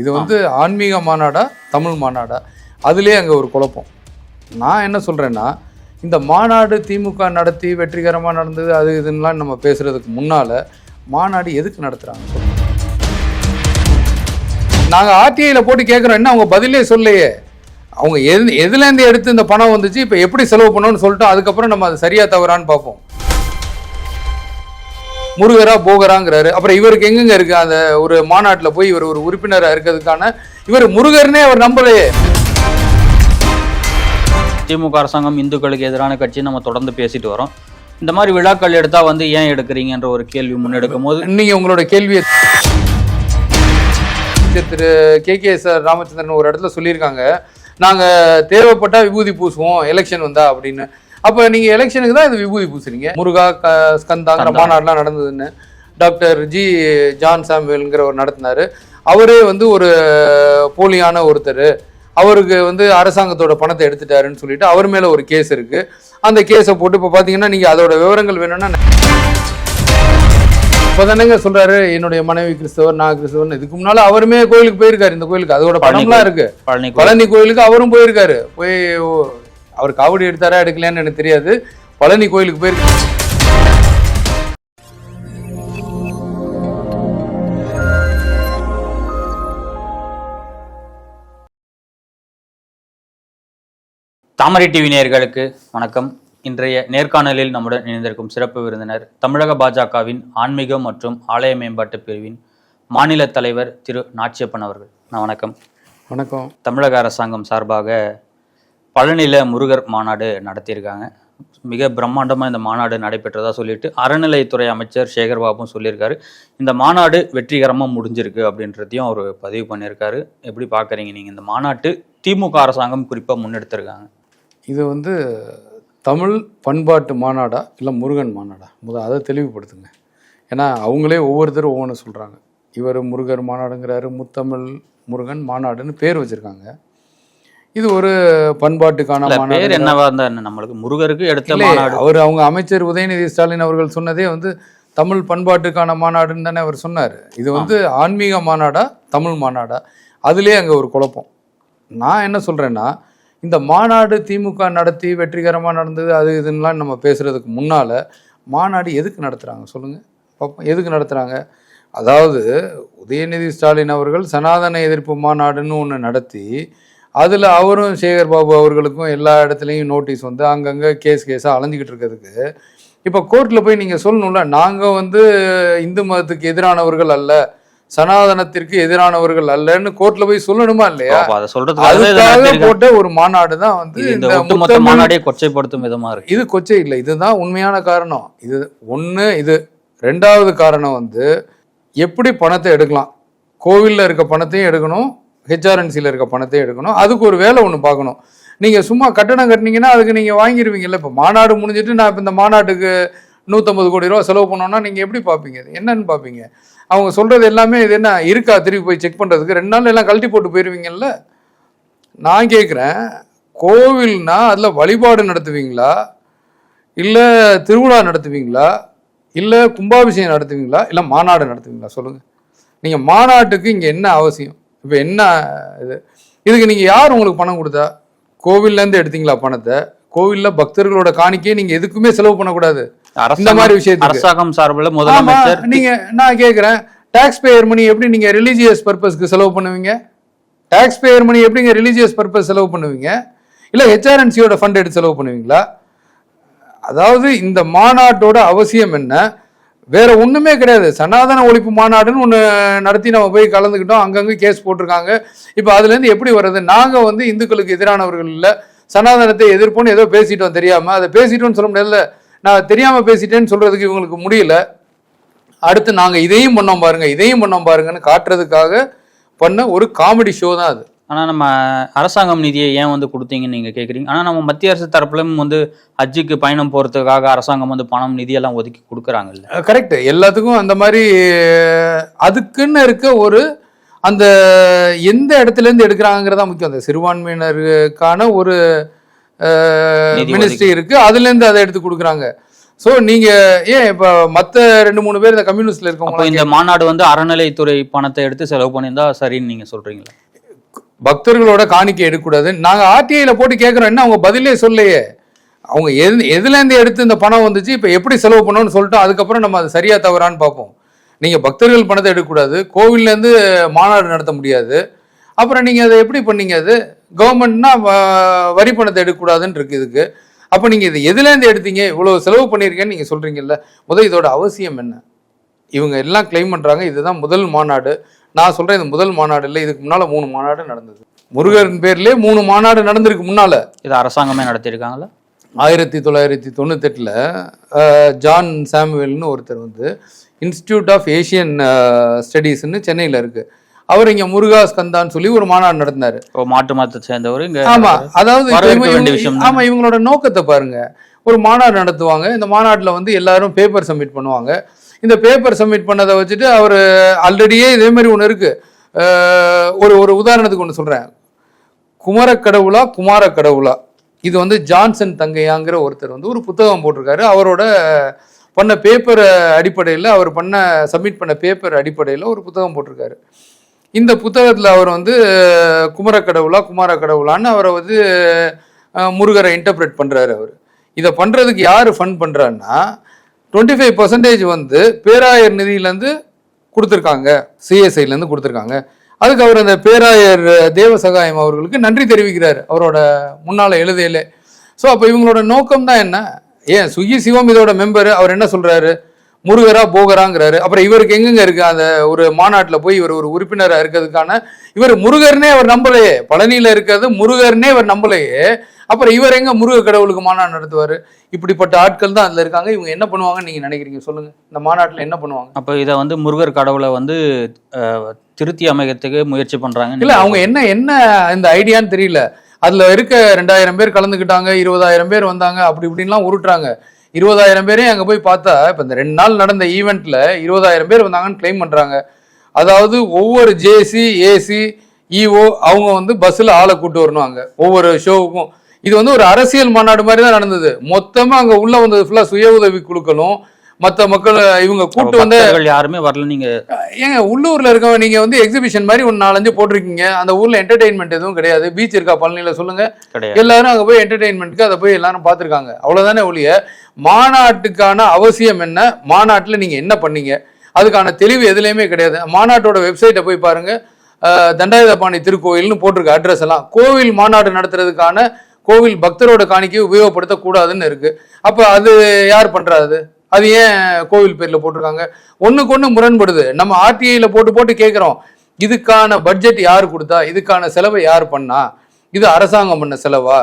இது வந்து ஆன்மீக மாநாடா தமிழ் மாநாடா? அதுலேயே அங்கே ஒரு குழப்பம். நான் என்ன சொல்கிறேன்னா இந்த மாநாடு திமுக நடத்தி வெற்றிகரமாக நடந்தது அது இதுன்னெலாம் நம்ம பேசுகிறதுக்கு முன்னால் மாநாடு எதுக்கு நடத்துகிறாங்க நாங்கள் ஆர்டிஐயில் போட்டு கேட்குறோம் என்ன அவங்க பதிலே சொல்லலையே. அவங்க எது எதுலேருந்து எடுத்து இந்த பணம் வந்துச்சு இப்போ எப்படி செலவு பண்ணணும்னு சொல்லிட்டோம் அதுக்கப்புறம் நம்ம அது சரியா தவறான்னு பார்ப்போம். முருகரா போகராங்கிறாரு அப்புறம் இவருக்கு எங்கெங்க இருக்கு? அந்த ஒரு மாநாட்டில் போய் இவர் ஒரு உறுப்பினரா இருக்கிறதுக்கான இவர் முருகர்னே அவர் நம்பலையே. திமுக அரசாங்கம் இந்துக்களுக்கு எதிரான கட்சி நம்ம தொடர்ந்து பேசிட்டு வரோம். இந்த மாதிரி விழாக்கள் எடுத்தா வந்து ஏன் எடுக்கிறீங்கன்ற ஒரு கேள்வி முன்னெடுக்கும் போது நீங்க உங்களோட கேள்வியை திரு கே கே சார் ராமச்சந்திரன் ஒரு இடத்துல சொல்லியிருக்காங்க. நாங்க தேவைப்பட்டா விபூதி பூசுவோம் எலெக்ஷன் வந்தா அப்படின்னு. அப்ப நீங்க எலெக்ஷனுக்கு தான் இது விபூதி பூசுறீங்க. முருகா ஸ்கந்தாங்கிற ஸ்கந்தா. மாநாடுலாம் நடந்ததுன்னு டாக்டர் ஜி ஜான் சாமுவேல்ங்கிறவர் நடத்தினாரு. அவரே வந்து ஒரு போலியான ஒருத்தர். அவருக்கு வந்து அரசாங்கத்தோட பணத்தை எடுத்துட்டாருன்னு சொல்லிட்டு அவர் மேல ஒரு கேஸ் இருக்கு. அந்த கேஸை போட்டு இப்போ பார்த்தீங்கன்னா நீங்க அதோட விவரங்கள் வேணும்னா இப்போ தானேங்க சொல்றாரு என்னுடைய மனைவி கிறிஸ்தவர் நான் கிறிஸ்தவன் இதுக்கு முன்னால அவருமே கோயிலுக்கு போயிருக்காரு. இந்த கோயிலுக்கு அதோட பணம்லாம் இருக்கு. பழனி கோயில். பழனி கோயிலுக்கு அவரும் போயிருக்காரு. போய் அவர் காவடி எடுத்தாரா எடுக்கலையான்னு எனக்கு தெரியாது. பழனி கோயிலுக்கு போயிருக்காரு தாமரை டிவி நேயர்களுக்கு வணக்கம். இன்றைய நேர்காணலில் நம்முடன் இணைந்திருக்கும் சிறப்பு விருந்தினர் தமிழக பாஜகவின் ஆன்மீகம் மற்றும் ஆலய மேம்பாட்டு பிரிவின் மாநில தலைவர் திரு நாச்சியப்பன் அவர்கள். நான் வணக்கம். வணக்கம். தமிழக அரசாங்கம் சார்பாக பழனியில் முருகர் மாநாடு நடத்தியிருக்காங்க. மிக பிரம்மாண்டமாக இந்த மாநாடு நடைபெற்றதா சொல்லிட்டு அறநிலைத்துறை அமைச்சர் சேகர்பாபும் சொல்லியிருக்காரு. இந்த மாநாடு வெற்றிகரமாக முடிஞ்சிருக்கு அப்படின்றதையும் அவர் பதிவு பண்ணியிருக்காரு. எப்படி பார்க்குறீங்க நீங்கள் இந்த மாநாட்டு திமுக அரசாங்கம் குறிப்பாக முன்னெடுத்திருக்காங்க? இது வந்து தமிழ் பண்பாட்டு மாநாடா இல்லை முருகன் மாநாடா? முதல் அதை தெளிவுபடுத்துங்க. ஏன்னா அவங்களே ஒவ்வொருத்தரும் ஒவ்வொன்று சொல்கிறாங்க இவர் முருகர் மாநாடுங்கிறாரு முத்தமிழ் முருகன் மாநாடுன்னு பேர் வச்சுருக்காங்க. இது ஒரு பண்பாட்டுக்கான பேர் என்னவா இருந்தா நம்மளுக்கு முருகருக்கு எடுத்த அவர் அவங்க அமைச்சர் உதயநிதி ஸ்டாலின் அவர்கள் சொன்னதே வந்து தமிழ் பண்பாட்டுக்கான மாநாடுன்னு தானே அவர் சொன்னார். இது வந்து ஆன்மீக மாநாடா தமிழ் மாநாடா? அதுலேயே அங்கே ஒரு குழப்பம். நான் என்ன சொல்கிறேன்னா இந்த மாநாடு திமுக நடத்தி வெற்றிகரமாக நடந்தது அது இதுன்னெலாம் நம்ம பேசுகிறதுக்கு முன்னால் மாநாடு எதுக்கு நடத்துகிறாங்க சொல்லுங்கள் பார்ப்போம் எதுக்கு நடத்துகிறாங்க அதாவது உதயநிதி ஸ்டாலின் அவர்கள் சனாதன எதிர்ப்பு மாநாடுன்னு ஒன்று நடத்தி அதில் அவரும் சேகர் பாபு அவர்களுக்கும் எல்லா இடத்துலையும் நோட்டீஸ் வந்து அங்கங்கே கேஸ் கேஸாக அலைஞ்சிக்கிட்டு இருக்கிறதுக்கு. இப்போ கோர்ட்டில் போய் நீங்கள் சொல்லணும்ல நாங்கள் வந்து இந்து மதத்துக்கு எதிரானவர்கள் அல்ல சனாதனத்திற்கு எதிரானவர்கள் அல்லன்னு கோர்ட்டில் போய் சொல்லணுமா இல்லையா? அதுக்காக. போட்ட ஒரு மாநாடு தான் வந்து இந்த ஒட்டுமொத்த மாநாடே கொச்சைப்படுத்தும் விதமா இருக்கு. இது கொச்சை இல்லை இதுதான் உண்மையான காரணம். இது ஒன்று இது ரெண்டாவது காரணம் வந்து எப்படி பணத்தை எடுக்கலாம்? கோவிலில் இருக்க பணத்தையும் எடுக்கணும் ஹெச்ஆர்என்சியில் இருக்க பணத்தையும் எடுக்கணும். அதுக்கு ஒரு வேலை ஒன்று பார்க்கணும். நீங்கள் சும்மா கட்டணம் கட்டினீங்கன்னா அதுக்கு நீங்கள் வாங்கிடுவீங்கல்ல இப்போ மாநாடு முடிஞ்சிட்டு நான் இப்போ இந்த மாநாட்டுக்கு நூற்றம்பது கோடி ரூபா செலவு பண்ணோன்னா நீங்கள் எப்படி பார்ப்பீங்க? என்னன்னு பார்ப்பீங்க? அவங்க சொல்கிறது எல்லாமே இது என்ன இருக்கா? திருப்பி போய் செக் பண்ணுறதுக்கு ரெண்டு நாள் எல்லாம் கழட்டி போட்டு போயிடுவீங்கல்ல நான் கேட்குறேன் கோவில்னா அதில் வழிபாடு நடத்துவீங்களா? இல்லை திருவிழா நடத்துவீங்களா? இல்லை கும்பாபிஷேகம் நடத்துவீங்களா? இல்லை மாநாடு நடத்துவீங்களா? சொல்லுங்கள் நீங்கள் மாநாட்டுக்கு இங்கே என்ன அவசியம்? இப்போ என்ன இது? இதுக்கு நீங்கள் யார் உங்களுக்கு பணம் கொடுத்தா? கோவில்லேருந்து எடுத்தீங்களா பணத்தை? கோவிலில் பக்தர்களோட காணிக்கையை நீங்கள் எதுக்குமே செலவு பண்ணக்கூடாது. இந்த மாதிரி விஷயத்துக்கு. அரசாங்கம் சார்பில் முதலமைச்சர் நீங்க நான் கேக்குறேன். டாக்ஸ் பேயர் மணி எப்படி நீங்க ரிலீஜியஸ் பர்பஸ்க்கு செலவு பண்ணுவீங்க? டாக்ஸ் பேயர் மணி எப்படிங்க ரிலீஜியஸ் பர்பஸ் செலவு பண்ணுவீங்க? இல்ல ஹெச்ஆர்என்சியோட ஃபண்ட் எடுத்து செலவு பண்ணுவீங்களா? அதாவது இந்த மாநாட்டோட அவசியம் என்ன? வேற ஒண்ணுமே கிடையாது. சனாதன ஒழிப்பு மாநாடுன்னு ஒன்று நடத்தி நம்ம போய் கலந்துக்கிட்டோம். அங்கங்கே கேஸ் போட்டிருக்காங்க. இப்போ அதுலேருந்து எப்படி வர்றது? நாங்கள் வந்து இந்துக்களுக்கு எதிரானவர்கள் இல்லை. சனாதனத்தை எதிர்ப்போன்னு ஏதோ பேசிட்டோம் தெரியாம. அதை பேசிட்டோம்னு சொல்ல முடியல நான் தெரியாம பேசிட்டேன்னு சொல்றதுக்கு இவங்களுக்கு முடியல. அடுத்து நாங்கள் இதையும் பண்ணோம் பாருங்க. இதையும் பண்ணோம் பாருங்கன்னு காட்டுறதுக்காக பண்ண ஒரு காமெடி ஷோ தான் அது. ஆனா நம்ம அரசாங்கம் நிதியை ஏன் வந்து கொடுத்தீங்கன்னு நீங்க கேக்குறீங்க? ஆனா நம்ம மத்திய அரசு தரப்புலயும் வந்து ஹஜ்ஜுக்கு பயணம் போறதுக்காக அரசாங்கம் வந்து பணம் நிதியெல்லாம் ஒதுக்கி கொடுக்குறாங்கல்ல. கரெக்ட் எல்லாத்துக்கும் அந்த மாதிரி அதுக்குன்னு இருக்க ஒரு அந்த எந்த இடத்துல இருந்து எடுக்கிறாங்கிறதா முக்கியம். அந்த சிறுபான்மையினருக்கான ஒரு மினிஸ்ட்ரி இருக்கு. அதுல இருந்து அதை எடுத்து கொடுக்குறாங்க. ஸோ நீங்க ஏன் இப்ப மத்த ரெண்டு மூணு பேர் இந்த கம்யூனிஸ்ட்ல இருக்கவங்க இந்த மாநாடு வந்து அறநிலைத்துறை பணத்தை எடுத்து செலவு பண்ணியிருந்தா சரின்னு நீங்க சொல்றீங்களா? பக்தர்களோட காணிக்கை எடுக்கக்கூடாது. நாங்கள் ஆர்டிஐயில் போட்டு கேட்குறோம் என்ன அவங்க பதிலே சொல்லையே அவங்க எது எதுலேருந்து எடுத்து இந்த பணம் வந்துச்சு இப்போ எப்படி செலவு பண்ணோன்னு சொல்லிட்டோம் அதுக்கப்புறம் நம்ம அது சரியாக தவறான்னு பார்ப்போம். நீங்கள் பக்தர்கள் பணத்தை எடுக்கக்கூடாது கோவில்லேருந்து மாநாடு நடத்த முடியாது. அப்புறம் நீங்கள் அதை எப்படி பண்ணீங்க அது? கவர்மெண்ட்னா வரி பணத்தை எடுக்கக்கூடாதுன்னு இருக்கு இதுக்கு. அப்போ நீங்கள் இது எதுலேருந்து எடுத்தீங்க? இவ்வளோ செலவு பண்ணியிருக்கேன்னு நீங்கள் சொல்கிறீங்கல்ல முதல் இதோட அவசியம் என்ன? இவங்க எல்லாம் கிளைம் பண்றாங்க இதுதான் முதல் மாநாடு. நான் சொல்றேன் இது முதல் மாநாடு இல்லை இதுக்கு முன்னால மூணு மாநாடு நடந்தது. முருகன் பேர்லயே மூணு மாநாடு நடந்திருக்கு முன்னால. இது அரசாங்கமே நடத்தியிருக்காங்களா ஆயிரத்தி தொள்ளாயிரத்தி தொண்ணூத்தெட்டில் ஜான் சாமுவேல்னு ஒருத்தர் வந்து இன்ஸ்டிடியூட் ஆஃப் ஏஷியன் ஸ்டடீஸ்னு சென்னையில் இருக்கு. அவர் இங்க முருகா ஸ்கந்தான்னு சொல்லி ஒரு மாநாடு இப்போ மாட்டு மதத்தை சேர்ந்தவர் இங்க ஆமா அதாவது ஆமா இவங்களோட நோக்கத்தை பாருங்க. ஒரு மாநாடு நடத்துவாங்க. இந்த மாநாட்டுல வந்து எல்லாரும் பேப்பர் சப்மிட் பண்ணுவாங்க. இந்த பேப்பர் சப்மிட் பண்ணதை வச்சுட்டு அவர் ஆல்ரெடியே இதே மாதிரி ஒன்று இருக்குது ஒரு ஒரு உதாரணத்துக்கு ஒன்று சொல்கிறேன் குமரக்கடவுளா குமார கடவுளா இது வந்து ஜான்சன் தங்கையாங்கிற ஒருத்தர் வந்து ஒரு புத்தகம் போட்டிருக்காரு. அவரோட பண்ண பேப்பர் அடிப்படையில் அவர் பண்ண சப்மிட் பண்ண பேப்பர் அடிப்படையில் ஒரு புத்தகம் போட்டிருக்காரு. இந்த புத்தகத்தில் அவர் வந்து அஹ், குமரக்கடவுளா குமார கடவுளான்னு அவரை வந்து முருகரை இன்டர்பிரேட் பண்ணுறாரு அவர். இதை பண்ணுறதுக்கு யார் ஃபண்ட் பண்ணுறாருன்னா டுவெண்ட்டி ஃபைவ் பர்சன்டேஜ் வந்து பேராயர் நிதியிலேருந்து கொடுத்துருக்காங்க. சிஎஸ்ஐலேருந்து கொடுத்துருக்காங்க. அதுக்கு அவர் அந்த பேராயர் தேவசகாயம் அவர்களுக்கு நன்றி தெரிவிக்கிறார் அவரோட முன்னால் எழுதையிலே. ஸோ அப்போ இவங்களோட நோக்கம் தான் என்ன? ஏன் சுகி சிவம் இதோட மெம்பர் அவர் என்ன சொல்கிறாரு முருகரா போகராங்கிறாரு. அப்புறம் இவருக்கு எங்கெங்க இருக்கு? அந்த ஒரு மாநாட்டில் போய் இவர் ஒரு உறுப்பினராக இருக்கிறதுக்கான இவர் முருகர்னே அவர் நம்பலையே. பழனியில் இருக்கிறது முருகர்னே அவர் நம்பலையே. அப்புறம் இவர் எங்க முருக கடவுளுக்கு மாநாடு நடத்துவாரு? இப்படிப்பட்ட ஆட்கள் தான் அதுல இருக்காங்க. இவங்க என்ன பண்ணுவாங்கன்னு நீங்க நினைக்கிறீங்க? சொல்லுங்க. இந்த மாநாட்டுல என்ன பண்ணுவாங்க? அப்போ இதை வந்து முருகர் கடவுளை வந்து திருத்தி அமைக்கிறதுக்கு முயற்சி பண்றாங்க. இல்ல அவங்க என்ன என்ன இந்த ஐடியான்னு தெரியல. அதுல இருக்க ரெண்டாயிரம் பேர் கலந்துக்கிட்டாங்க இருபதாயிரம் பேர் வந்தாங்க அப்படி இப்படின்லாம் உருட்டுறாங்க. இருபதாயிரம் பேரே அங்க போய் பார்த்தா இப்ப இந்த ரெண்டு நாள் நடந்த ஈவெண்ட்ல இருபதாயிரம் பேர் வந்தாங்கன்னு கிளைம் பண்றாங்க. அதாவது ஒவ்வொரு ஜேசி ஏசி இஓ அவங்க வந்து பஸ்ல ஆளை கூட்டு வரணும் அங்க. ஒவ்வொரு ஷோவுக்கும் இது வந்து ஒரு அரசியல் மாநாடு மாதிரி தான் நடந்தது. மொத்தமா அங்க உள்ள வந்தது ஃபுல்லா சுய உதவி குழுக்களும் மத்த மக்கள் இவங்க கூட்டு வந்து யாருமே வரல நீங்க ஏங்க உள்ளூர்ல இருக்கவங்க நீங்க வந்து எக்ஸிபிஷன் மாதிரி ஒரு நாலஞ்சு போட்டிருக்கீங்க. அந்த ஊர்ல என்டர்டைன்மெண்ட் எதுவும் கிடையாது. பீச் இருக்கா பழனியில சொல்லுங்க. எல்லாரும் அங்க போய் என்டர்டைன்மெண்ட்க்கு அதை போய் எல்லாரும் பார்த்திருக்காங்க. அவ்வளவுதானே ஒழிய மாநாட்டுக்கான அவசியம் என்ன? மாநாட்டுல நீங்க என்ன பண்ணீங்க? அதுக்கான தெளிவு எதுலையுமே கிடையாது. மாநாட்டோட வெப்சைட்டை போய் பாருங்க. தண்டாயுதபாணி திருக்கோயில்னு போட்டிருக்க அட்ரஸ் எல்லாம். கோவில் மாநாடு நடத்துறதுக்கான கோவில் பக்தரோட காணிக்கை உபயோகப்படுத்தக்கூடாதுன்னு இருக்கு. அப்போ அது யார் பண்றாது அது? ஏன் கோவில் பேர்ல போட்டிருக்காங்க? ஒண்ணுக்கு ஒண்ணு முரண்படுது. நம்ம ஆர்டிஐல போட்டு போட்டு கேட்குறோம் இதுக்கான பட்ஜெட் யார் கொடுத்தா? இதுக்கான செலவை யார் பண்ணா? இது அரசாங்கம் பண்ண செலவா?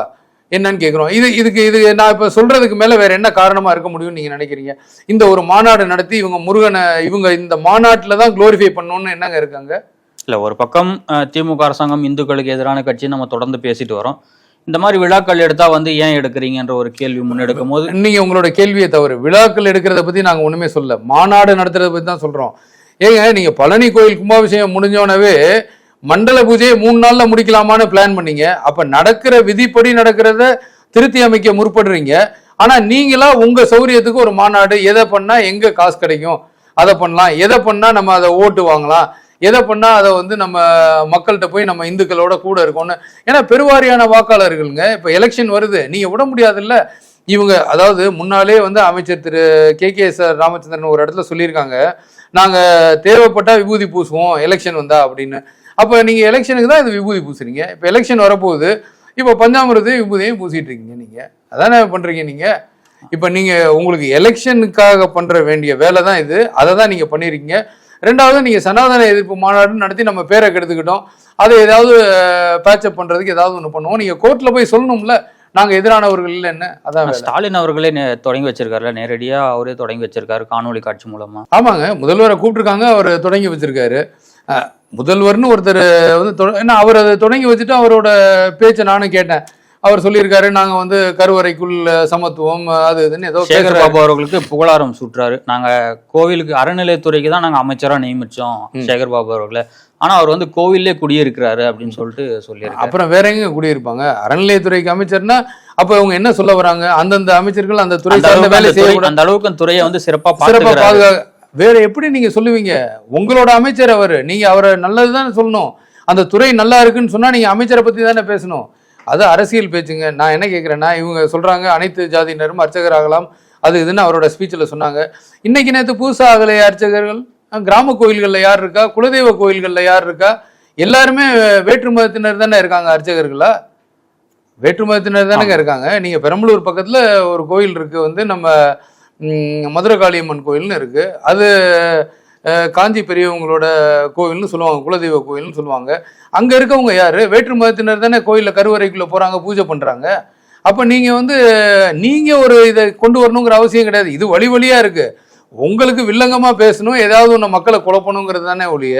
என்னன்னு கேட்குறோம் இது இதுக்கு இது நான் இப்போ சொல்றதுக்கு மேலே வேற என்ன காரணமா இருக்க முடியும்னு நீங்க நினைக்கிறீங்க? இந்த ஒரு மாநாடு நடத்தி இவங்க முருகனை இவங்க இந்த மாநாட்டில் தான் குளோரிஃபை பண்ணணும்னு என்னங்க இருக்காங்க? இல்லை ஒரு பக்கம் திமுக அரசாங்கம் இந்துக்களுக்கு எதிரான கட்சி நம்ம தொடர்ந்து பேசிட்டு வரோம். இந்த மாதிரி விழாக்கள் எடுத்தா வந்து ஏன் எடுக்கிறீங்கன்ற ஒரு கேள்வி முன்னெடுக்கும் போது நீங்க உங்களோட கேள்வியை தவறு. விழாக்கள் எடுக்கிறத பத்தி நாங்க ஒண்ணுமே சொல்ல மாநாடு நடத்துறத பத்தி தான் சொல்றோம். ஏங்க நீங்க பழனி கோயில் கும்பாபிஷேகம் முடிஞ்சோனவே மண்டல பூஜையை மூணு நாள்ல முடிக்கலாமான்னு பிளான் பண்ணீங்க. அப்ப நடக்கிற விதிப்படி நடக்கிறத திருத்தி அமைக்க முற்படுறீங்க. ஆனா நீங்களா உங்க சௌரியத்துக்கு ஒரு மாநாடு எதை பண்ணா எங்க காசு கிடைக்கும்? அதை பண்ணலாம். எதை பண்ணா நம்ம அதை ஓட்டு வாங்கலாம்? எதை பண்ணால் அதை வந்து நம்ம மக்கள்கிட்ட போய் நம்ம இந்துக்களோட கூட இருக்கோம்னு. ஏன்னா பெருவாரியான வாக்காளர்களுங்க இப்போ எலெக்ஷன் வருது நீங்கள் விட முடியாதுல்ல. இவங்க அதாவது முன்னாலே வந்து அமைச்சர் திரு. K. K. S. R. Ramachandran ஒரு இடத்துல சொல்லியிருக்காங்க. நாங்கள் தேவைப்பட்டால் விபூதி பூசுவோம் எலெக்ஷன் வந்தா அப்படின்னு. அப்போ நீங்கள் எலெக்ஷனுக்கு தான் இது விபூதி பூசுறீங்க. இப்போ எலெக்ஷன் வரப்போகுது இப்போ பஞ்சாமிரதையும் விபூதியும் பூசிட்டு இருக்கீங்க நீங்கள் அதானே பண்ணுறீங்க நீங்கள் இப்போ நீங்கள் உங்களுக்கு எலெக்ஷனுக்காக பண்ணுற வேண்டிய வேலை தான் இது. அதை தான் நீங்கள் பண்ணியிருக்கீங்க ரெண்டாவது நீங்க சனாதன எதிர்ப்பு மாநாடு நடத்தி நம்ம பேரை கெடுத்துக்கிட்டோம். அதை ஏதாவது பேச்சப் பண்றதுக்கு ஏதாவது ஒன்று பண்ணுவோம். நீங்க கோர்ட்ல போய் சொல்லணும்ல நாங்க எதிரானவர்கள் இல்லைன்னு அதான் வேலை. ஸ்டாலின் அவர்களே தொடங்கி வச்சிருக்காருல நேரடியா அவரே தொடங்கி வச்சிருக்காரு காணொளி காட்சி மூலமா. ஆமாங்க முதல்வரை கூப்பிட்டுருக்காங்க அவர் தொடங்கி வச்சிருக்காரு. முதல்வர்னு ஒருத்தர் வந்து ஏன்னா அவர் அதை தொடங்கி வச்சுட்டு அவரோட பேச்சை நானும் கேட்டேன். அவர் சொல்லியிருக்காரு நாங்க வந்து கருவறைக்குள் சமத்துவம் அது இதுன்னு ஏதோ சேகர். பாபு அவர்களுக்கு புகழாரம் சுட்டுறாரு. நாங்க கோவிலுக்கு அறநிலையத்துறைக்கு தான் நாங்க அமைச்சரா நியமிச்சோம். சேகர் பாபு அவர்களை. ஆனா அவர் வந்து கோவில்லே குடியிருக்கிறாரு அப்படின்னு சொல்லிட்டு சொல்லியிருக்காரு. அப்புறம் வேற எங்க குடியிருப்பாங்க? அறநிலையத்துறைக்கு அமைச்சர்னா அப்ப அவங்க என்ன சொல்ல வராங்க? அந்தந்த அமைச்சர்கள் அந்த துறை வேலை செய்யக்கூடாது. அந்த அளவுக்கு துறையை வந்து சிறப்பா சிறப்பா பாத்துக்கிறாரு பாதுகா வேற எப்படி நீங்க சொல்லுவீங்க? உங்களோட அமைச்சர் அவரு. நீங்க அவரை நல்லதுதானே சொல்லணும். அந்த துறை நல்லா இருக்குன்னு சொன்னா நீங்க அமைச்சரை பத்தி தானே பேசணும். அது அரசியல் பேச்சுங்க. நான் என்ன கேட்குறேன்னா இவங்க சொல்றாங்க அனைத்து ஜாதியினரும் அர்ச்சகர் ஆகலாம் அது இதுன்னு அவரோட ஸ்பீச்சில் சொன்னாங்க. இன்னைக்கு நேற்று புதுசாக ஆகலையா அர்ச்சகர்கள்? கிராம கோயில்களில் யார் இருக்கா? குலதெய்வ கோயில்களில் யார் இருக்கா? எல்லாருமே வேற்று மதத்தினர் தானே இருக்காங்க அர்ச்சகர்களா? வேற்று மதத்தினர் தானேங்க இருக்காங்க. நீங்க பெரம்பலூர் பக்கத்துல ஒரு கோயில் இருக்கு வந்து நம்ம ம், மதுரை காளியம்மன் கோயில்னு இருக்கு. அது காஞ்சி பெரியவங்களோட கோவில்னு சொல்லுவாங்க குலதெய்வ கோயில்னு சொல்லுவாங்க. அங்கே இருக்கவங்க யார்? வேற்று மதத்தினர் தானே கோயிலில் கருவறைக்குள்ளே போகிறாங்க பூஜை பண்ணுறாங்க அப்போ நீங்கள் வந்து நீங்கள் ஒரு இதை கொண்டு வரணுங்கிற அவசியம் கிடையாது. இது வழி வழியாக இருக்குது உங்களுக்கு வில்லங்கமாக பேசணும் ஏதாவது ஒன்று மக்களை குழப்பணுங்கிறது தானே ஒழிய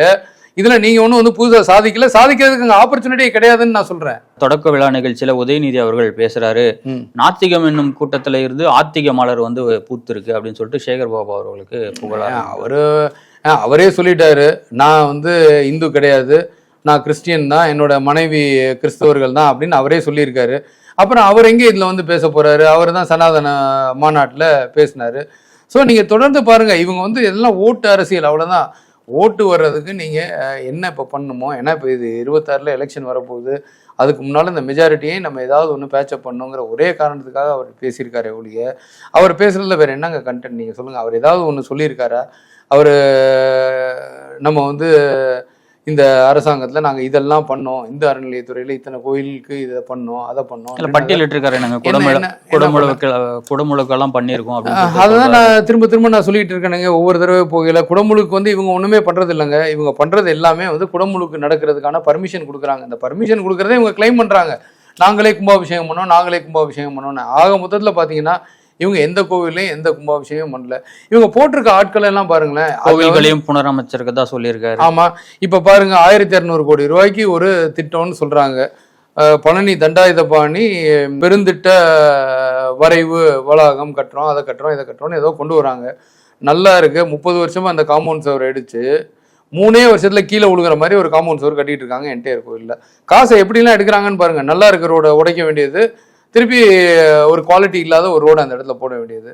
இதுல நீங்க ஒன்றும் வந்து புதுசா சாதிக்கல. சாதிக்கிறதுக்கு அங்கே ஆப்பர்ச்சுனிட்டியே கிடையாதுன்னு நான் சொல்றேன். தொடக்க விழா நிகழ்ச்சியில உதயநிதி அவர்கள் பேசுறாரு. நாத்திகம் என்னும் கூட்டத்துல இருந்து ஆத்திக மலர் வந்து பூத்திருக்கு அப்படின்னு சொல்லிட்டு சேகர் பாபு அவர்களுக்கு புகழார் அவரு அவரே சொல்லிட்டாரு. நான் வந்து இந்து கிடையாது. நான் கிறிஸ்டியன் தான். என்னோட மனைவி கிறிஸ்தவர்கள் தான் அப்படின்னு அவரே சொல்லியிருக்காரு. அப்புறம் அவர் எங்கே இதில் வந்து பேச போறாரு? அவர் தான் சனாதன மாநாட்டில் பேசினாரு. ஸோ நீங்கள் தொடர்ந்து பாருங்க. இவங்க வந்து எல்லாம் ஓட்டு அரசியல் அவ்வளோதான் ஓட்டு வர்றதுக்கு நீங்கள் என்ன இப்போ பண்ணணுமோ ஏன்னா இப்போ இது இருபத்தாறில் எலெக்ஷன் வரப்போகுது. அதுக்கு முன்னால் இந்த மெஜாரிட்டியை நம்ம ஏதாவது ஒன்று பேச்சப் பண்ணுங்கிற ஒரே காரணத்துக்காக அவர் பேசியிருக்காரு ஒழிய அவர் பேசுகிறதுல வேறு என்னங்க கண்டென்ட் நீங்கள் சொல்லுங்கள் அவர் ஏதாவது ஒன்று சொல்லியிருக்காரா? அவர் நம்ம வந்து இந்த அரசாங்கத்தில் நாங்கள் இதெல்லாம் பண்ணோம். இந்த அறநிலையத்துறையில் இத்தனை கோயிலுக்கு இதை பண்ணோம் அதை பண்ணோம். இல்ல பட்டியலிட்டு இருக்காரு நாங்க என்ன- குடமுழு என்ன- என்ன குடமுழுக்கு குடமுழுக்கெல்லாம் பண்ணியிருக்கோம் அதுதான் சொல்றாரு. நான் திரும்ப திரும்ப நான் சொல்லிட்டு இருக்கேனுங்க. ஒவ்வொரு தடவை போகையில குடமுழுக்கு வந்து இவங்க ஒண்ணுமே பண்றது இல்லைங்க. இவங்க பண்றது எல்லாமே வந்து குடமுழுக்கு நடக்கிறதுக்கான பர்மிஷன் கொடுக்குறாங்க. இந்த பர்மிஷன் கொடுக்கறதே இவங்க கிளைம் பண்றாங்க. நாங்களே கும்பாபிஷேகம் பண்ணோம் நாங்களே கும்பாபிஷேகம் பண்ணோம்னு. ஆக மொத்தத்துல பாத்தீங்கன்னா இவங்க எந்த கோவிலையும் எந்த கும்பாபிஷேகம் பண்ணல. இவங்க போட்டிருக்க ஆட்கள் எல்லாம் பாருங்களேன் கோவில்களையும் புனரமைச்சிருக்கதா சொல்லியிருக்காரு. ஆமா இப்ப பாருங்க ஆயிரத்தி இரநூறு கோடி ரூபாய்க்கு ஒரு திட்டம்னு சொல்றாங்க. பழனி தண்டாயுதபாணி பெருந்திட்ட வரைவு வளாகம் கட்டுறோம் அதை கட்டுறோம் இதை கட்டுறோம்னு ஏதோ கொண்டு வராங்க. நல்லா இருக்கு. முப்பது வருஷமா அந்த காம்பவுண்ட் சுவர் அடிச்சு மூணே வருஷத்துல கீழே விழுகிற மாதிரி ஒரு காம்பவுண்ட் சுவர் கட்டிட்டு இருக்காங்க என்டையர் கோயில்ல காசை எப்படிலாம் எடுக்கிறாங்கன்னு பாருங்க நல்லா இருக்க ரோட உடைக்க வேண்டியது. திருப்பி ஒரு குவாலிட்டி இல்லாத ஒரு ரோடு அந்த இடத்துல போட வேண்டியது.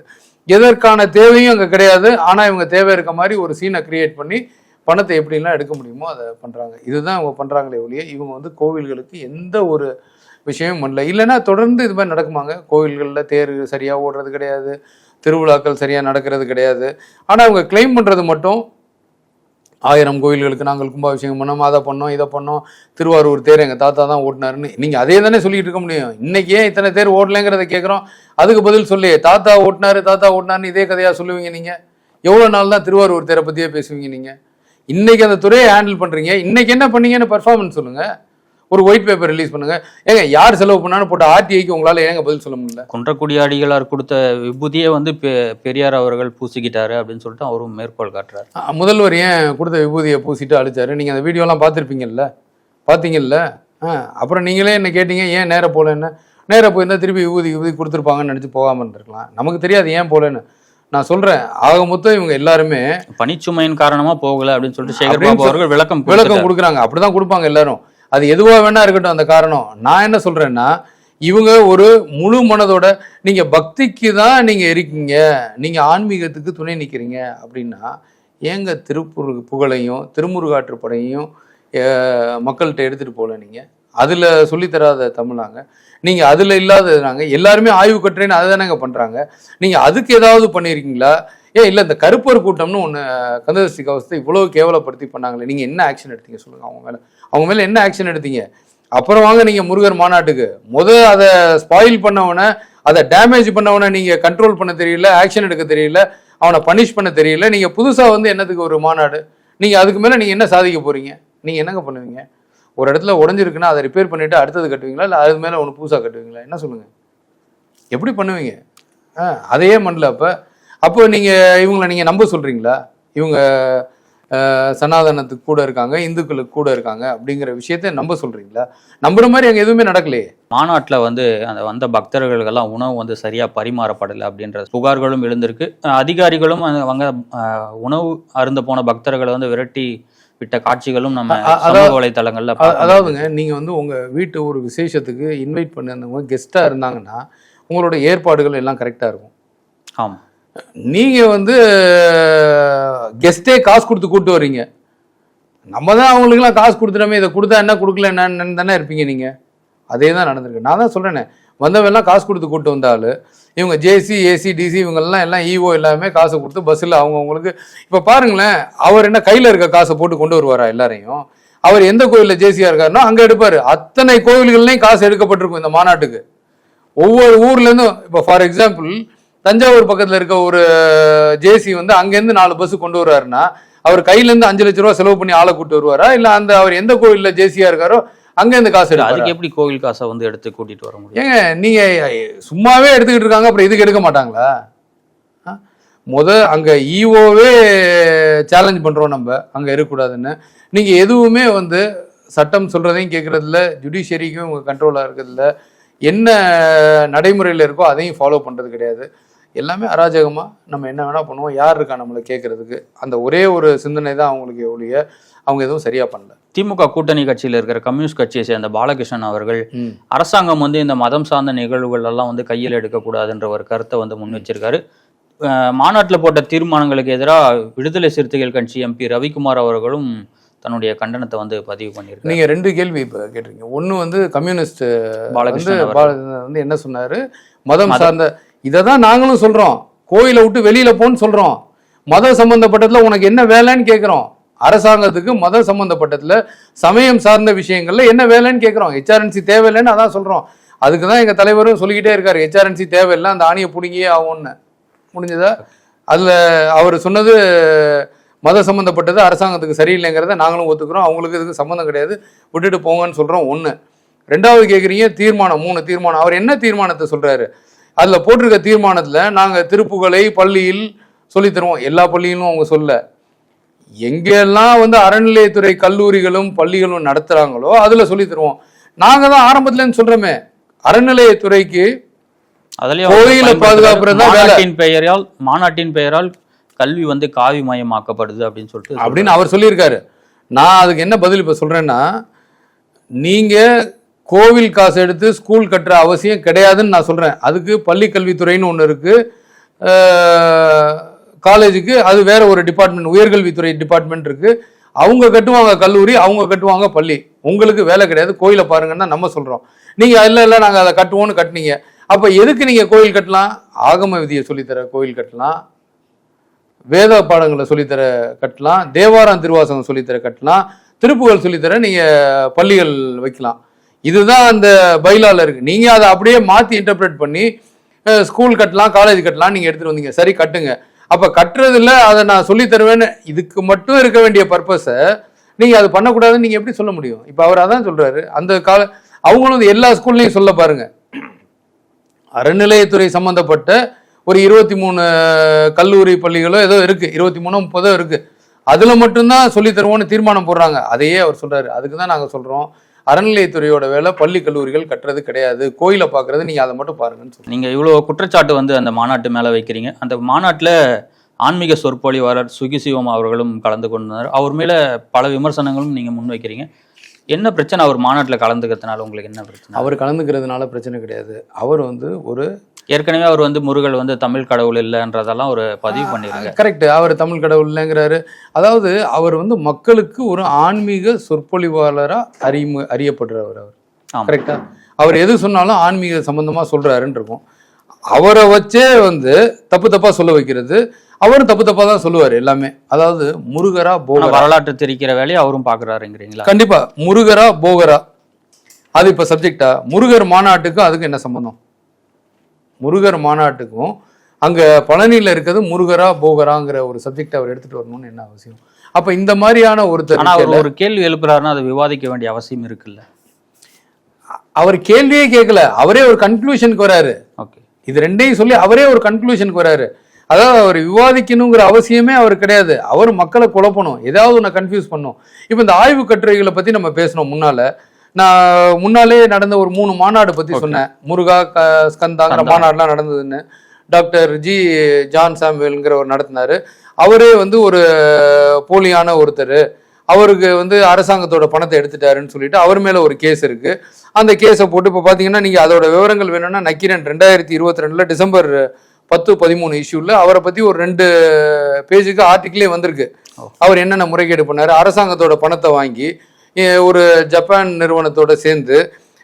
எதற்கான தேவையும் அங்கே கிடையாது. ஆனால் இவங்க தேவை இருக்க மாதிரி ஒரு சீனை கிரியேட் பண்ணி பணத்தை எப்படிலாம் எடுக்க முடியுமோ அதை பண்ணுறாங்க இதுதான் இவங்க பண்ணுறாங்களே ஒழிய இவங்க வந்து கோவில்களுக்கு எந்த ஒரு விஷயமும் பண்ணல. இல்லைன்னா தொடர்ந்து இது மாதிரி நடக்குமாங்க? கோவில்களில் தேர் சரியாக ஓடுறது கிடையாது. திருவிழாக்கள் சரியாக நடக்கிறது கிடையாது. ஆனால் இவங்க கிளைம் பண்ணுறது மட்டும் ஆயிரம் கோயில்களுக்கு நாங்கள் கும்பாபிஷேகம் பண்ணோம் அதை பண்ணோம் இதை பண்ணோம். திருவாரூர் தேர் எங்கள் தாத்தா தான் ஓட்டினாருன்னு நீங்கள் அதே தானே சொல்லிட்டு இருக்க முடியும். இன்னைக்கு ஏன் இத்தனை தேர் ஓட்டலைங்கிறத கேட்குறோம் அதுக்கு பதில் சொல்லி. தாத்தா ஓட்டினாரு தாத்தா ஓட்டினாருன்னு இதே கதையாக சொல்லுவீங்க நீங்கள் எவ்வளோ நாள் தான் திருவாரூர் தேரை பற்றியே பேசுவீங்க நீங்கள் இன்னைக்கு அந்த துறையை ஹேண்டில் பண்ணுறீங்க இன்னைக்கு என்ன பண்ணீங்கன்னு பர்ஃபார்மன்ஸ் சொல்லுங்கள் ஒரு ஒயிட் பேப்பர் ரிலீஸ் பண்ணுங்க. ஏங்க யார் செலவு பண்ணான்னு போட்ட ஆர்டிஐக்கு உங்களால் ஏங்க பதில் சொல்ல முடியல? குன்றக்குடி அடிகளார் கொடுத்த விபூதியை வந்து பெரியார் அவர்கள் பூசிக்கிட்டாரு அப்படின்னு சொல்லிட்டு அவரும் மேற்கோள் காட்டுறாரு. முதல்வர் ஏன் கொடுத்த விபூதியை பூசிட்டு அழிச்சாரு? நீங்கள் அந்த வீடியோலாம் பார்த்துருப்பீங்கல்ல? பார்த்தீங்கல்ல? ஆ அப்புறம் நீங்களே என்ன கேட்டீங்க? ஏன் நேர போகலன்னு நேராக போயிருந்தா திருப்பி விபூதி விபூதி கொடுத்துருப்பாங்கன்னு நினச்சி போகாமல் இருந்திருக்கலாம். நமக்கு தெரியாது ஏன் போகலன்னு நான் சொல்கிறேன் ஆக மொத்தம் இவங்க எல்லாருமே பணிச்சுமையின் காரணமா போகல அப்படின்னு சொல்லிட்டு சேகர் பாபு அவர்கள் விளக்கம் விளக்கம். கொடுக்குறாங்க. அப்படிதான் கொடுப்பாங்க எல்லாரும். அது எதுவாக வேணா இருக்கட்டும் அந்த காரணம். நான் என்ன சொல்றேன்னா இவங்க ஒரு முழு மனதோட நீங்க பக்திக்கு தான் நீங்க இருக்கீங்க. நீங்க ஆன்மீகத்துக்கு துணை நிற்கிறீங்க அப்படின்னா ஏங்க திருப்புரு புகழையும் திருமுருகாற்று படையையும் மக்கள்கிட்ட எடுத்துகிட்டு போகல நீங்கள் அதில் சொல்லித் தராத தமிழாங்க. நீங்கள் அதில் இல்லாததுனாங்க எல்லாருமே ஆய்வு கட்டுறேன்னு அதை தானேங்க பண்ணுறாங்க நீங்கள் அதுக்கு ஏதாவது பண்ணியிருக்கீங்களா ஏன் இல்லை இந்த கருப்பர் கூட்டம்னு ஒன்று கந்தசஷ்டி கவசத்தை இவ்வளோ கேவலப்படுத்தி பண்ணாங்களே நீங்கள் என்ன ஆக்ஷன் எடுத்தீங்க சொல்லுங்கள் அவங்க மேலே. அவங்க மேலே என்ன ஆக்ஷன் எடுத்தீங்க? அப்புறம் வாங்க நீங்கள் முருகர் மாநாட்டுக்கு. முத அதை ஸ்பாயில் பண்ணவனை அதை டேமேஜ் பண்ணவனை நீங்கள் கண்ட்ரோல் பண்ண தெரியல ஆக்ஷன் எடுக்க தெரியல அவனை பனிஷ் பண்ண தெரியல. நீங்கள் புதுசாக வந்து என்னத்துக்கு ஒரு மாநாடு? நீங்கள் அதுக்கு மேலே நீங்கள் என்ன சாதிக்க போகிறீங்க நீங்கள் என்னங்க பண்ணுவீங்க? ஒரு இடத்துல உடஞ்சிருக்குன்னா அதை ரிப்பேர் பண்ணிவிட்டு அடுத்தது கட்டுவீங்களா? இல்லை அது மேலே ஒன்று புதுசாக கட்டுவீங்களா? என்ன சொல்லுங்கள் எப்படி பண்ணுவீங்க? ஆ அதையே பண்ணல அப்போ. அப்போ நீங்கள் இவங்களை நீங்கள் நம்ப சொல்கிறீங்களா இவங்க சனாதனத்துக்கு கூட இருக்காங்க இந்துக்களுக்கு கூட இருக்காங்க அப்படிங்கிற விஷயத்த நம்ப சொல்கிறீங்களா நம்புற மாதிரி அங்கே எதுவுமே நடக்கலையே. மாநாட்டில் வந்து அந்த வந்த பக்தர்களுக்கெல்லாம் உணவு வந்து சரியாக பரிமாறப்படலை அப்படின்ற புகார்களும் எழுந்திருக்கு. அதிகாரிகளும் அவங்க உணவு அருந்த போன பக்தர்களை வந்து விரட்டி விட்ட காட்சிகளும் நம்ம சமூக வலைத்தளங்கள்ல அதாவதுங்க நீங்க வந்து உங்க வீட்டு ஒரு விசேஷத்துக்கு இன்வைட் பண்ணிருந்தவங்க கெஸ்டா இருந்தாங்கன்னா உங்களோட ஏற்பாடுகள் எல்லாம் கரெக்டா இருக்கும். ஆமா. நீங்க வந்து கெஸ்டே காசு கொடுத்து கூப்பிட்டு வர்றீங்க நம்ம தான் அவங்களுக்குலாம் காசு கொடுத்துட்டோமே இதை கொடுத்தா என்ன கொடுக்கல என்னன்னு தானே இருப்பீங்க நீங்க? அதே தான் நடந்திருக்கு. நான் தான் சொல்றேனே வந்தவங்க எல்லாம் காசு கொடுத்து கூப்பிட்டு வந்தாலும் இவங்க ஜேசி ஏசி டிசி இவங்கெல்லாம் எல்லாம் இஓ எல்லாமே காசு கொடுத்து பஸ்ஸில் அவங்கவுங்களுக்கு இப்போ பாருங்களேன் அவர் என்ன கையில் இருக்க காசை போட்டு கொண்டு வருவாரா எல்லாரையும்? அவர் எந்த கோயிலில் ஜேசியாக இருக்காருன்னா அங்கே எடுப்பார். அத்தனை கோவில்கள்லையும் காசு எடுக்கப்பட்டிருக்கும் இந்த மாநாட்டுக்கு. ஒவ்வொரு ஊர்லேருந்தும் இப்போ ஃபார் எக்ஸாம்பிள் தஞ்சாவூர் பக்கத்துல இருக்க ஒரு ஜேசி வந்து அங்கேருந்து நாலு பஸ் கொண்டு வருவாருன்னா அவர் கையில இருந்து அஞ்சு லட்ச ரூபா செலவு பண்ணி ஆளை கூட்டு வருவாரா? இல்ல அந்த அவர் எந்த கோயில்ல ஜேசியா இருக்காரோ அங்க இருந்து காசு எடுப்பாரா? அதுக்கு எப்படி கோவில் காசை வந்து எடுத்து கூட்டிட்டு வர முடியும்? ஏங்க நீங்க சும்மாவே எடுத்துக்கிட்டு இருக்காங்க அப்புறம் இதுக்கு எடுக்க மாட்டாங்களா? முத அங்க ஈஓவே சேலஞ்ச் பண்றோம் நம்ம அங்க இருக்கக்கூடாதுன்னு. நீங்க எதுவுமே வந்து சட்டம் சொல்றதையும் கேட்கறதில்ல ஜுடிஷியரிக்கும் உங்க கண்ட்ரோலா இருக்கிறதில்ல. என்ன நடைமுறையில் இருக்கோ அதையும் ஃபாலோ பண்றது கிடையாது. எல்லாமே அராஜகமா நம்ம என்ன வேணா பண்ணுவோம். யார் இருக்கா நம்மளை கேட்கறதுக்கு அந்த ஒரே ஒரு சிந்தனை தான் அவங்களுக்கு ஒழிய அவங்க எதுவும் சரியா பண்ணல. திமுக கூட்டணி கட்சியில இருக்கிற கம்யூனிஸ்ட் கட்சியை சேர்ந்த பாலகிருஷ்ணன் அவர்கள். அரசாங்கம் வந்து இந்த மதம் சார்ந்த நிகழ்வுகள் எல்லாம் வந்து கையில் எடுக்கக்கூடாதுன்ற ஒரு கருத்தை வந்து முன் வச்சிருக்காரு. மாநாட்டுல போட்ட தீர்மானங்களுக்கு எதிராக விடுதலை சிறுத்தைகள் கட்சி எம்பி ரவிக்குமார் அவர்களும் தன்னுடைய கண்டனத்தை வந்து பதிவு பண்ணியிருக்காரு. நீங்க ரெண்டு கேள்வி இப்ப கேட்டிருக்கீங்க. ஒண்ணு வந்து கம்யூனிஸ்ட் பாலகிருஷ்ணன் வந்து என்ன சொன்னாரு? மதம். சார்ந்த இதை தான் நாங்களும் சொல்கிறோம் கோயிலை விட்டு வெளியில் போன்னு சொல்கிறோம் மதம் சம்பந்தப்பட்டதில் உனக்கு என்ன வேலைன்னு கேட்குறோம் அரசாங்கத்துக்கு மதம் சம்பந்தப்பட்டதில் சமயம் சார்ந்த விஷயங்களில் என்ன வேலைன்னு கேட்குறோம் ஹெச்ஆர்என்சி தேவையில்லைன்னு அதான் சொல்கிறோம் அதுக்கு தான் எங்கள் தலைவரும் சொல்லிக்கிட்டே இருக்காரு. ஹெச்ஆர்என்சி தேவையில்லை அந்த ஆணியை பிடுங்கியே ஆகும்னு. முடிஞ்சதா அதில் அவர் சொன்னது மத சம்மந்தப்பட்டது அரசாங்கத்துக்கு சரியில்லைங்கிறத நாங்களும் ஒத்துக்கிறோம். அவங்களுக்கு இதுக்கு சம்மந்தம் கிடையாது. விட்டுட்டு போங்கன்னு சொல்கிறோம் ஒன்று ரெண்டாவது கேட்குறீங்க தீர்மானம். மூணு தீர்மானம். அவர் என்ன தீர்மானத்தை சொல்கிறாரு அதுல போட்டிருக்க தீர்மானத்துல நாங்க திருப்புகளை பள்ளியில் சொல்லித் தருவோம். எல்லா பள்ளியிலும் அவங்க சொல்ல. எங்கெல்லாம் வந்து அறநிலையத்துறை கல்லூரிகளும் பள்ளிகளும் நடத்துறாங்களோ அதுல சொல்லித் தருவோம். நாங்க தான் ஆரம்பத்துல இருந்து சொல்றோமே. அறநிலையத்துறைக்கு கோயிலை அவர் பாதுகாப்புறது தான் வேலை. மாநாட்டின் பெயரால் மாநாட்டின் பெயரால் கல்வி வந்து காவி மயமாக்கப்படுது அப்படின்னு சொல்லிட்டு அப்படின்னு அவர் சொல்லியிருக்காரு. நான் அதுக்கு என்ன பதில் இப்போ சொல்றேன்னா நீங்க கோவில் காசு எடுத்து ஸ்கூல் கட்டுற அவசியம் கிடையாதுன்னு நான் சொல்கிறேன் அதுக்கு பள்ளி கல்வித்துறைன்னு ஒன்று இருக்குது காலேஜுக்கு அது வேற ஒரு டிபார்ட்மெண்ட் உயர்கல்வித்துறை டிபார்ட்மெண்ட் இருக்குது அவங்க கட்டுவாங்க கல்லூரி அவங்க கட்டுவாங்க பள்ளி. உங்களுக்கு வேலை கிடையாது. கோயிலை பாருங்கன்னா நம்ம சொல்கிறோம் நீங்கள் இல்லை இல்லை நாங்கள் அதை கட்டுவோம்னு கட்டுனீங்க. அப்போ எதுக்கு நீங்கள் கோயில் கட்டலாம்? ஆகம விதியை சொல்லித்தர கோயில் கட்டலாம். வேத பாடங்களை சொல்லித்தர கட்டலாம். தேவாரம் திருவாசகம் சொல்லித்தர கட்டலாம். திருப்புகள் சொல்லித்தர நீங்கள் பள்ளிகள் வைக்கலாம். இதுதான் அந்த பைலால இருக்கு. நீங்க அதை அப்படியே மாத்தி இன்டர்பிரேட் பண்ணி ஸ்கூல் கட்டலாம் காலேஜ் கட்டலாம் நீங்க எடுத்துட்டு வந்தீங்க. சரி கட்டுங்க. அப்ப கட்டுறதுல அதை நான் சொல்லி தருவேன்னு இதுக்கு மட்டும் இருக்க வேண்டிய பர்பஸை நீங்க அது பண்ணக்கூடாதுன்னு நீங்க எப்படி சொல்ல முடியும்? இப்ப அவர் அதான் சொல்றாரு. அந்த கால அவங்களும் இது எல்லா ஸ்கூல்லையும் சொல்ல பாருங்க. அறநிலையத்துறை சம்பந்தப்பட்ட ஒரு இருபத்தி மூணு கல்லூரி பள்ளிகளோ ஏதோ இருக்கு. இருபத்தி மூணோ முப்பதோ இருக்கு. அதுல மட்டும்தான் சொல்லி தருவோம்னு தீர்மானம் போடுறாங்க. அதையே அவர் சொல்றாரு. அதுக்கு தான் நாங்க சொல்றோம். அறநிலையத்துறையோட வேலை பள்ளி கல்லூரிகள் கட்டுறது கிடையாது. கோயிலை பார்க்கறது நீங்க அதை மட்டும் பாருங்கன்னு சொல்றோம் நீங்க இவ்வளவு குற்றச்சாட்டு வந்து அந்த மாநாட்டு மேல வைக்கிறீங்க. அந்த மாநாட்டுல ஆன்மீக சொற்பொழிவாளர் சுகி சிவம் அவர்களும் கலந்து கொண்டார் அவர் மேல பல விமர்சனங்களும் நீங்க முன்வைக்கிறீங்க. என்ன பிரச்சனை அவர் மாநாட்டுல கலந்துக்கிறதுனால உங்களுக்கு என்ன பிரச்சனை? அவர் கலந்துக்கிறதுனால பிரச்சனை கிடையாது. அவர் வந்து ஒரு ஏற்கனவே அவர் வந்து முருகல் வந்து தமிழ் கடவுள் இல்லைன்றதெல்லாம் ஒரு பதிவு பண்ணிருக்காரு கரெக்ட் அவர் தமிழ் கடவுள் இல்லைங்கிறாரு. அதாவது அவர் வந்து மக்களுக்கு ஒரு ஆன்மீக சொற்பொழிவாளரா அறிமு அறியப்படுறவர் அவர். கரெக்டா அவர் எது சொன்னாலும் ஆன்மீக சம்பந்தமா சொல்றாருன்னு இருக்கும் அவரை வச்சே வந்து தப்பு தப்பா சொல்ல வைக்கிறது. அவரும் தப்பு தப்பா தான் சொல்லுவார் எல்லாமே. அதாவது முருகரா போகரா. வரலாற்று தெரிக்கிற வேலையை அவரும் பாக்குறாருங்கிறீங்களா கண்டிப்பா முருகரா போகரா. அது இப்ப சப்ஜெக்டா முருகர் மாநாட்டுக்கும் அதுக்கு என்ன சம்பந்தம்? முருகர் மாநாட்டுக்கும் அங்க பழனியில இருக்கிறது முருகரா போகராங்கிற ஒரு சப்ஜெக்ட் அவர் எடுத்துட்டு வரணும்னு என்ன அவசியம்? அப்ப இந்த மாதிரியான ஒருத்தர் ஆனா அவர் ஒரு கேள்வி எழுப்புறாருன்னா அதை விவாதிக்க வேண்டிய அவசியம் இருக்குல்ல? அவர் கேள்வியே கேட்கல. அவரே ஒரு கன்க்ளூஷனுக்கு வராரு. ஓகே இது ரெண்டையும் சொல்லி அவரே ஒரு கன்க்ளூஷனுக்கு வராரு. அதாவது அவர் விவாதிக்கணுங்கிற அவசியமே அவர் கிடையாது. அவர் மக்களை குழப்பணும். ஏதாவது ஒன்று கன்ஃபியூஸ் பண்ணும். இப்போ இந்த ஆய்வு கட்டுரைகளை பத்தி நம்ம பேசணும் முன்னால. நான் முன்னாலே நடந்த ஒரு மூணு மாநாடு பத்தி சொன்னேன். முருகா க ஸ்கந்தாங்கிற ஸ்கந்தா. மாநாடுலாம் நடந்ததுன்னு. டாக்டர் ஜி ஜான் சாமுவேல்ங்கிற ஒரு நடத்தினாரு. அவரே வந்து ஒரு போலியான ஒருத்தர். அவருக்கு வந்து அரசாங்கத்தோட பணத்தை எடுத்துட்டாருன்னு சொல்லிட்டு அவர் மேல ஒரு கேஸ் இருக்கு. அந்த கேஸை போட்டு இப்போ பார்த்தீங்கன்னா நீங்க அதோட விவரங்கள் வேணும்னா நக்கீரன் ரெண்டாயிரத்தி இருபத்தி ரெண்டுல டிசம்பர் பத்து பதிமூணு இஷ்யூல அவரை பத்தி ஒரு ரெண்டு பேஜுக்கு ஆர்டிக்கிளே வந்திருக்கு. அவர் என்னென்ன முறைகேடு பண்ணார் அரசாங்கத்தோட பணத்தை வாங்கி ஒரு ஜப்பான் நிறுவனத்தோட சேர்ந்து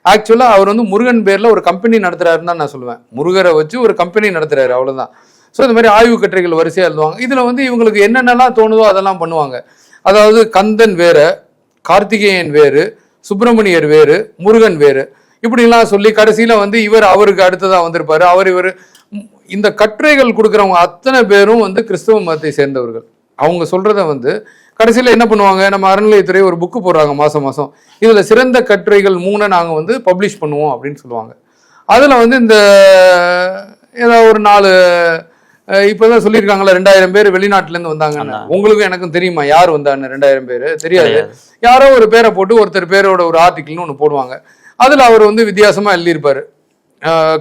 ஆக்சுவலாக அவர் வந்து முருகன் பேரில் ஒரு கம்பெனி நடத்துறாருன்னு தான் நான் சொல்லுவேன். முருகரை வச்சு ஒரு கம்பெனி நடத்துறாரு அவ்வளோதான் ஸோ இந்த மாதிரி ஆய்வு கட்டுரைகள் வரிசையாக எழுதுவாங்க. இதில் வந்து இவங்களுக்கு என்னென்னலாம் தோணுதோ அதெல்லாம் பண்ணுவாங்க. அதாவது கந்தன் வேறு கார்த்திகேயன் வேறு சுப்பிரமணியர் வேறு முருகன் வேறு இப்படிலாம் சொல்லி கடைசியில் வந்து இவர் அவருக்கு அடுத்ததாக வந்திருப்பாரு. அவர் இவர் இந்த கட்டுரைகள் கொடுக்குறவங்க அத்தனை பேரும் வந்து கிறிஸ்தவ மதத்தை சேர்ந்தவர்கள். அவங்க சொல்றத வந்து கடைசியில் என்ன பண்ணுவாங்க? நம்ம அறநிலையத்துறை ஒரு புக்கு போடுறாங்க மாசம் மாசம். இதுல சிறந்த கட்டுரைகள் மூணை நாங்க வந்து பப்ளிஷ் பண்ணுவோம் அப்படின்னு சொல்லுவாங்க. அதுல வந்து இந்த ஏதாவது ஒரு நாலு அஹ் இப்பதான் சொல்லியிருக்காங்களா ரெண்டாயிரம் பேர் வெளிநாட்டுல இருந்து வந்தாங்கன்னு. உங்களுக்கும் எனக்கும் தெரியுமா யார் வந்தான்னு? ரெண்டாயிரம் பேர்? தெரியாது. யாரோ ஒரு பேரை போட்டு ஒருத்தர் பேரோட ஒரு ஆர்டிக்கிள்னு ஒன்று போடுவாங்க. அதில் அவர் வந்து வித்தியாசமாக எழுதியிருப்பார்.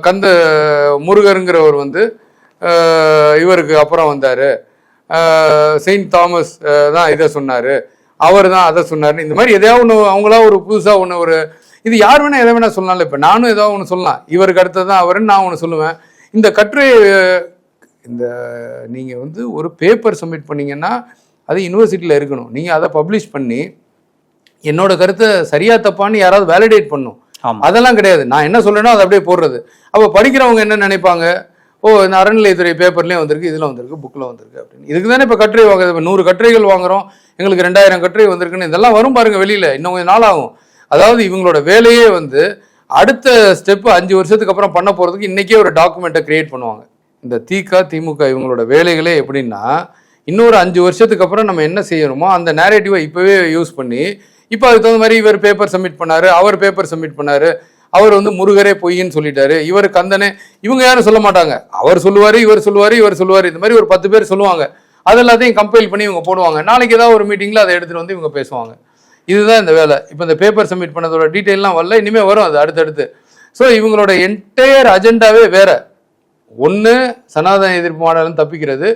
கந்த முருகருங்கிறவர் வந்து இவருக்கு அப்புறம் வந்தார். செயின்ட் தாமஸ் தான் இதை சொன்னார். அவர் தான் அதை சொன்னார். இந்த மாதிரி எதையாவது ஒன்று அவங்களா ஒரு புதுசாக ஒன்று ஒரு இது யார் வேணால் எதை வேணால் சொல்லலாம்ல இப்போ நானும் ஏதோ ஒன்று சொல்லலாம். இவருக்கு அடுத்தது தான் அவருன்னு நான் ஒன்று சொல்லுவேன். இந்த கட்டுரை இந்த நீங்கள் வந்து ஒரு பேப்பர் சப்மிட் பண்ணீங்கன்னா அது யூனிவர்சிட்டியில் இருக்கணும். நீங்கள் அதை பப்ளிஷ் பண்ணி என்னோட கருத்தை சரியாக தப்பான்னு யாராவது வேலிடேட் பண்ணும். அதெல்லாம் கிடையாது. நான் என்ன சொல்றேனோ அதை அப்படியே போடுறது. அப்போ படிக்கிறவங்க என்ன நினைப்பாங்க? ஓ இந்த அறநிலையத்துறை பேப்பர்லேயும் வந்திருக்கு இதில் வந்திருக்கு புக்கில் வந்திருக்கு அப்படின்னு. இதுக்கு தானே இப்போ கட்டுரை வாங்குறது இப்போ நூறு கட்டுரைகள் வாங்குறோம் எங்களுக்கு ரெண்டாயிரம் கட்டுரை வந்திருக்குன்னு இதெல்லாம் வரும் பாருங்க வெளியில். இன்னும் கொஞ்சம் நாள் ஆகும். அதாவது இவங்களோட வேலையே வந்து அடுத்த ஸ்டெப்பு அஞ்சு வருஷத்துக்கு அப்புறம் பண்ண போகிறதுக்கு இன்றைக்கே ஒரு டாக்குமெண்ட்டை கிரியேட் பண்ணுவாங்க. இந்த திக திமுக இவங்களோட வேலைகளே எப்படின்னா இன்னொரு அஞ்சு வருஷத்துக்கு அப்புறம் நம்ம என்ன செய்யணுமோ அந்த நேரேட்டிவை இப்போவே யூஸ் பண்ணி இப்போ அதுக்கு தகுந்த மாதிரி இவர் பேப்பர் சப்மிட் பண்ணாரு அவர் பேப்பர் சப்மிட் பண்ணார். அவர் வந்து முருகரே பொய்ன்னு சொல்லிட்டாரு. இவர் கந்தனே இவங்க யாரும் சொல்ல மாட்டாங்க. அவர் சொல்லுவார் இவர் சொல்லுவார் இவர் சொல்லுவார். இந்த மாதிரி ஒரு பத்து பேர் சொல்லுவாங்க. அது எல்லாத்தையும் கம்பைல் பண்ணி இவங்க போடுவாங்க. நாளைக்கு ஏதாவது ஒரு மீட்டிங்கில் அதை எடுத்துட்டு வந்து இவங்க பேசுவாங்க. இதுதான் இந்த வேலை. இப்போ இந்த பேப்பர் சப்மிட் பண்ணதோட டீட்டெயிலாம் வரல. இனிமேல் வரும் அது அடுத்தடுத்து. ஸோ இவங்களோட என்டையர் அஜெண்டாவே வேற. ஒன்று சனாதன எதிர்ப்பு மாடலும் தப்பிக்கிறது.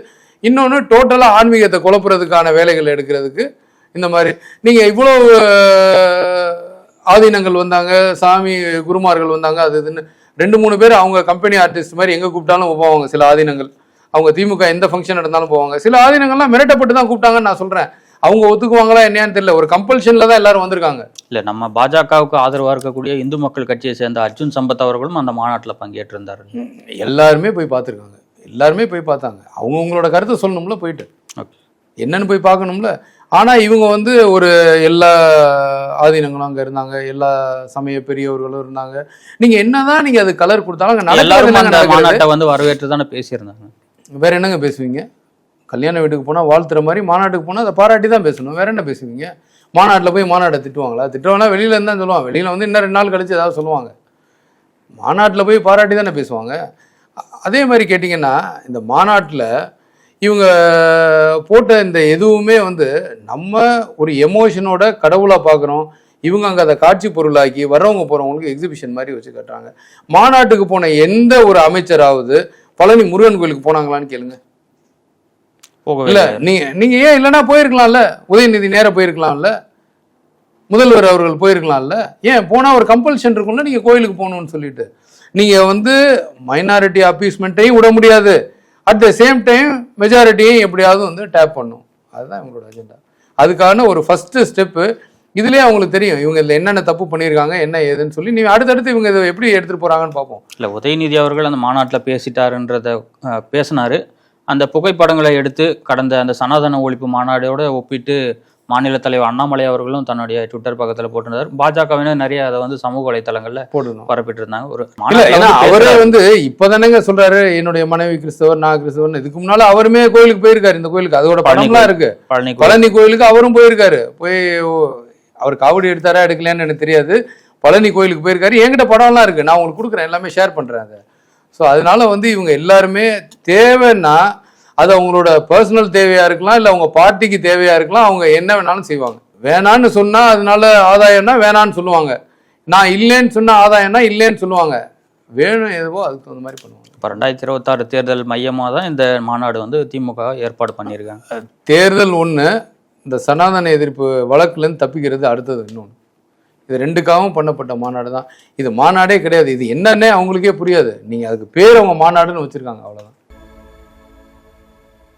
இன்னொன்று டோட்டலாக ஆன்மீகத்தை குழப்புறதுக்கான வேலைகள் எடுக்கிறதுக்கு இந்த மாதிரி. நீங்கள் இவ்வளோ ஆதீனங்கள் வந்தாங்க சாமி குருமார்கள் வந்தாங்க அது இதுன்னு. ரெண்டு மூணு பேர் அவங்க கம்பெனி ஆர்டிஸ்ட் மாதிரி எங்கே கூப்பிட்டாலும் போவாங்க சில ஆதீனங்கள். அவங்க திமுக எந்த ஃபங்க்ஷன் நடந்தாலும் போவாங்க. சில ஆதீனங்கள்லாம் மிரட்டப்பட்டு தான் கூப்பிட்டாங்கன்னு நான் சொல்கிறேன் அவங்க ஒத்துக்குவாங்களா என்னன்னு தெரியல. ஒரு கம்பல்ஷனில் தான் எல்லாரும் வந்திருக்காங்க. இல்ல நம்ம பாஜகவுக்கு ஆதரவா இருக்கக்கூடிய இந்து மக்கள் கட்சியை சேர்ந்த அர்ஜுன் சம்பத் அவர்களும் அந்த மாநாட்டில் பங்கேற்றிருந்தார். எல்லாருமே போய் பார்த்துருக்காங்க. எல்லாருமே போய் பார்த்தாங்க. அவங்கவுங்களோட கருத்தை சொல்லணும்ல போயிட்டு. என்னன்னு போய் பார்க்கணும்ல. ஆனா இவங்க வந்து ஒரு எல்லா ஆதீனங்களும் அங்க இருந்தாங்க. எல்லா சமய பெரியவர்களும் இருந்தாங்க. நீங்க என்னதான் நீங்க அது கலர் கொடுத்தாலும் எல்லாரும் அந்த? மாநாட்டை வந்து வரவேற்று தானே பேசியிருந்தாங்க. வேற என்னங்க பேசுவீங்க? கல்யாண வீட்டுக்கு போனா வாழ்த்துற மாதிரி மாநாட்டுக்கு போனா அதை பாராட்டி தான் பேசணும். வேற என்ன பேசுவீங்க? மாநாட்டில் போய் மாநாட்டை திட்டுவாங்களா? திட்டுவாங்களா வெளியில இருந்தா சொல்லுவாங்க. வெளியில வந்து இன்னும் ரெண்டு நாள் கழிச்சு ஏதாவது சொல்லுவாங்க. மாநாட்டில் போய் பாராட்டி தானே பேசுவாங்க. அதே மாதிரி கேட்டிங்கன்னா இந்த மாநாட்டில் இவங்க போட்ட இந்த எதுவுமே வந்து நம்ம ஒரு எமோஷனோட கடவுளாக பார்க்குறோம் இவங்க அங்கே அதை காட்சி பொருளாக்கி வர்றவங்க போகிறவங்களுக்கு எக்ஸிபிஷன் மாதிரி வச்சு காட்டுறாங்க. மாநாட்டுக்கு போன எந்த ஒரு அமைச்சராவது பழனி முருகன் கோயிலுக்கு போனாங்களான்னு கேளுங்க. இல்ல இல்லை. நீங்க நீங்க ஏன் இல்லைன்னா போயிருக்கலாம்ல. உதயநிதி நேரா போயிருக்கலாம்ல. முதல்வர் அவர்கள் போயிருக்கலாம்ல. ஏன்? போனா ஒரு கம்பல்ஷன் இருக்கும்ல நீங்க கோயிலுக்கு போகணும்னு சொல்லிட்டு. நீங்க வந்து மைனாரிட்டி அப்பீஸ்மெண்ட்டையும் விட முடியாது. அட் த சேம் டைம் மெஜாரிட்டியை எப்படியாவது வந்து டேப் பண்ணும். அதுதான் இவங்களோட அஜெண்டா அதுக்கான ஒரு ஃபஸ்ட்டு ஸ்டெப்பு இதுலேயே அவங்களுக்கு தெரியும் இவங்க இதில் என்னென்ன தப்பு பண்ணியிருக்காங்க என்ன ஏதுன்னு சொல்லி நீ அடுத்தடுத்து இவங்க இதை எப்படி எடுத்துகிட்டு போகிறாங்கன்னு பார்ப்போம். இல்லை உதயநிதி அவர்கள் அந்த மாநாட்டில் பேசிட்டாருன்றத பேசினார். அந்த புகைப்படங்களை எடுத்து கடந்த அந்த சனாதன ஒழிப்பு மாநாடோட ஒப்பிட்டு மாநில தலைவர் அண்ணாமலை அவர்களும் தன்னுடைய ட்விட்டர் பக்கத்துல போட்டிருந்தார். பாஜகவினர் நிறைய அதை வந்து சமூக வலைத்தளங்கள்ல பரப்பிட்டு இருந்தாங்க ஒரு அவரே. வந்து இப்பதானங்க சொல்றாரு என்னுடைய மனைவி கிறிஸ்தவர் நான் கிறிஸ்தவன் இதுக்கு முன்னால அவருமே கோயிலுக்கு போயிருக்காரு இந்த கோயிலுக்கு. அதோட பழனி படம்லாம் இருக்கு. பழனி கோயில். பழனி கோயிலுக்கு அவரும் போயிருக்காரு. போய் அவர் காவடி எடுத்தாரா எடுக்கலையான்னு எனக்கு தெரியாது. பழனி கோயிலுக்கு போயிருக்காரு. என்கிட்ட படம்லாம் இருக்கு. நான் உங்களுக்கு கொடுக்குறேன். எல்லாமே ஷேர் பண்றேன் அதை. ஸோ அதனால வந்து இவங்க எல்லாருமே தேவைன்னா அது அவங்களோட பர்சனல் தேவையா இருக்கலாம் இல்லை அவங்க பார்ட்டிக்கு தேவையா இருக்கலாம் அவங்க என்ன வேணாலும் செய்வாங்க. வேணான்னு சொன்னா அதனால ஆதாயம்னா வேணான்னு சொல்லுவாங்க. நான் இல்லைன்னு சொன்னா ஆதாயம்னா இல்லைன்னு சொல்லுவாங்க. வேணும் எதுவோ அதுக்கு தகுந்த மாதிரி பண்ணுவாங்க. இப்போ ரெண்டாயிரத்தி இருபத்தாறு தேர்தல் மையமாக தான் இந்த மாநாடு வந்து திமுக ஏற்பாடு பண்ணியிருக்காங்க. தேர்தல் ஒன்று இந்த சனாதன எதிர்ப்பு வழக்குலேருந்து தப்பிக்கிறது அடுத்தது இன்னொன்று இது ரெண்டுக்காகவும் பண்ணப்பட்ட மாநாடு தான். இது மாநாடே கிடையாது. இது என்னன்னே அவங்களுக்கே புரியாது. நீங்கள் அதுக்கு பேர் அவங்க மாநாடுன்னு வச்சுருக்காங்க அவ்வளோதான்